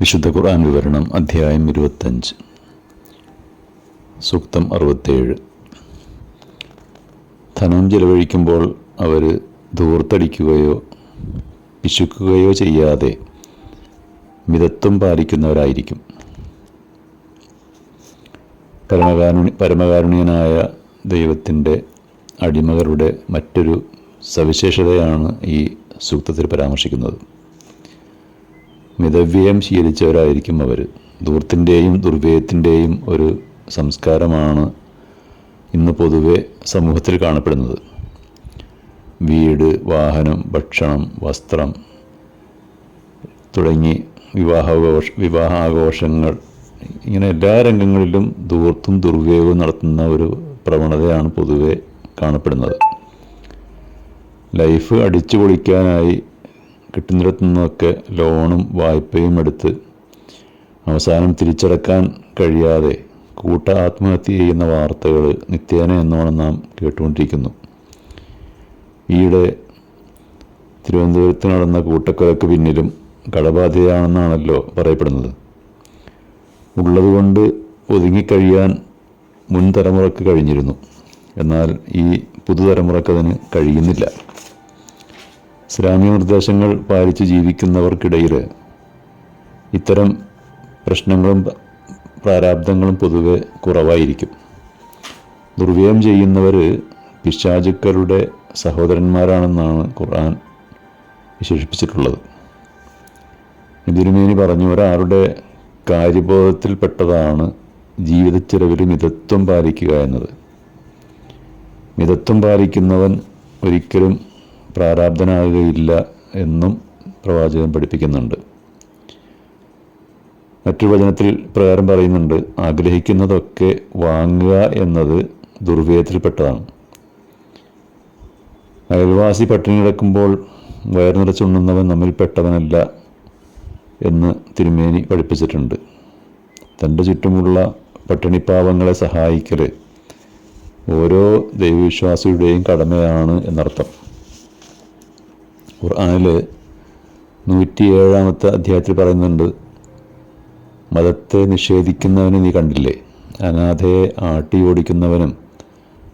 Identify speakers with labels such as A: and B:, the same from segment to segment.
A: വിശുദ്ധ ഖുർആൻ വിവരണം അധ്യായം ഇരുപത്തഞ്ച്. സൂക്തം അറുപത്തേഴ്. ധനം ചെലവഴിക്കുമ്പോൾ അവർ ധൂർത്തടിക്കുകയോ പിശുക്കുകയോ ചെയ്യാതെ മിതത്വം പാലിക്കുന്നവരായിരിക്കും. പരമകാരുണി പരമകാരുണ്യനായ ദൈവത്തിന്റെ അടിമകളുടെ മറ്റൊരു സവിശേഷതയാണ് ഈ സൂക്തത്തിൽ പരാമർശിക്കുന്നത്. മിതവ്യയം ശീലിച്ചവരായിരിക്കും അവർ ധൂർത്തിന്റെയും ദുർവ്യയത്തിന്റെയും ഒരു സംസ്കാരമാണ് ഇന്ന് പൊതുവെ സമൂഹത്തിൽ കാണപ്പെടുന്നത്. വീട് വാഹനം ഭക്ഷണം വസ്ത്രം തുടങ്ങി വിവാഹാഘോഷ വിവാഹാഘോഷങ്ങൾ ഇങ്ങനെ എല്ലാ രംഗങ്ങളിലും ദൂർത്തും ദുർവ്യയവും നടത്തുന്ന ഒരു പ്രവണതയാണ് പൊതുവെ കാണപ്പെടുന്നത്. ലൈഫ് അടിച്ചു പൊളിക്കാനായി കിട്ടുന്നിടത്തു നിന്നൊക്കെ ലോണും വായ്പയും എടുത്ത് അവസാനം തിരിച്ചടക്കാൻ കഴിയാതെ കൂട്ട ആത്മഹത്യ ചെയ്യുന്ന വാർത്തകൾ നിത്യേന എന്നോണം നാം കേട്ടുകൊണ്ടിരിക്കുന്നു. ഈയിടെ തിരുവനന്തപുരത്ത് നടന്ന കൂട്ടക്കൊലക്ക് പിന്നിലും കടബാധ്യതയാണെന്നാണല്ലോ പറയപ്പെടുന്നത്. ഉള്ളതുകൊണ്ട് ഒതുങ്ങിക്കഴിയാൻ മുൻ തലമുറയ്ക്ക് കഴിഞ്ഞിരുന്നു. എന്നാൽ ഈ പുതുതലമുറക്കതിന് കഴിയുന്നില്ല. ഇസ്ലാമിക നിർദ്ദേശങ്ങൾ പാലിച്ച് ജീവിക്കുന്നവർക്കിടയിൽ ഇത്തരം പ്രശ്നങ്ങളും പ്രാരാബ്ദങ്ങളും പൊതുവെ കുറവായിരിക്കും. ദുർവ്യയം ചെയ്യുന്നവർ പിശാചുക്കളുടെ സഹോദരന്മാരാണെന്നാണ് ഖുർആൻ വിശേഷിപ്പിച്ചിട്ടുള്ളത്. ഇതിരുമേനി പറഞ്ഞു ഒരാളുടെ കാര്യബോധത്തിൽപ്പെട്ടതാണ് ജീവിതച്ചെലവിൽ മിതത്വം പാലിക്കുക എന്നത്. മിതത്വം പാലിക്കുന്നവൻ ഒരിക്കലും പ്രാരാബ്ധനാകുകയില്ല എന്നും പ്രവാചകൻ പഠിപ്പിക്കുന്നുണ്ട്. മറ്റൊരു വചനത്തിൽ പ്രകാരം പറയുന്നുണ്ട് ആഗ്രഹിക്കുന്നതൊക്കെ വാങ്ങുക എന്നത് ദുർവ്യയത്തിൽപ്പെട്ടതാണ്. അയൽവാസി പട്ടിണി കിടക്കുമ്പോൾ വയർ നിറച്ചുണ്ണുന്നവൻ നമ്മിൽപ്പെട്ടവനല്ല എന്ന് തിരുമേനി പഠിപ്പിച്ചിട്ടുണ്ട്. തന്റെ ചുറ്റുമുള്ള പട്ടിണിപ്പാവങ്ങളെ സഹായിക്കൽ ഓരോ ദൈവവിശ്വാസിയുടെയും കടമയാണ് എന്നർത്ഥം. ഖുർആാനിൽ നൂറ്റിയേഴാമത്തെ അധ്യായത്തിൽ പറയുന്നുണ്ട് മതത്തെ നിഷേധിക്കുന്നവനെ നീ കണ്ടില്ലേ? അനാഥയെ ആട്ടി ഓടിക്കുന്നവനും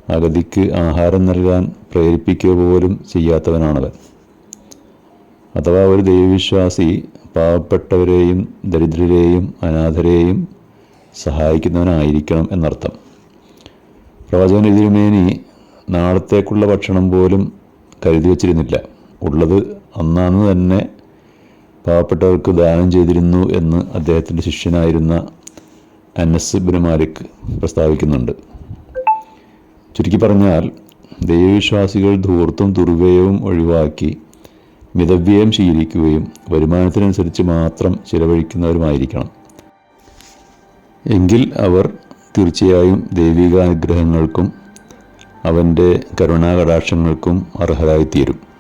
A: അഗതിക്ക് ആഹാരം നൽകാൻ പ്രേരിപ്പിക്കുക പോലും ചെയ്യാത്തവനാണവൻ. അഥവാ ഒരു ദൈവവിശ്വാസി പാവപ്പെട്ടവരെയും ദരിദ്രരെയും അനാഥരെയും സഹായിക്കുന്നവനായിരിക്കണം എന്നർത്ഥം. പ്രവചന തിരുമേനി നാളത്തേക്കുള്ള ഭക്ഷണം പോലും കരുതി വച്ചിരുന്നില്ല. ഉള്ളത് അന്നാന്ന് തന്നെ പാവപ്പെട്ടവർക്ക് ദാനം ചെയ്തിരുന്നു എന്ന് അദ്ദേഹത്തിന്റെ ശിഷ്യനായിരുന്ന അനസ് ബിൻ പ്രസ്താവിക്കുന്നുണ്ട്. ചുരുക്കി പറഞ്ഞാൽ ദൈവവിശ്വാസികൾ ധൂർത്തും ദുർവ്യയവും ഒഴിവാക്കി മിതവ്യയം ശീലിക്കുകയും വരുമാനത്തിനനുസരിച്ച് മാത്രം ചിലവഴിക്കുന്നവരുമായിരിക്കണം. എങ്കിൽ അവർ തീർച്ചയായും ദൈവികാനുഗ്രഹങ്ങൾക്കും അവന്റെ കരുണാകടാക്ഷങ്ങൾക്കും അർഹരായിത്തീരും.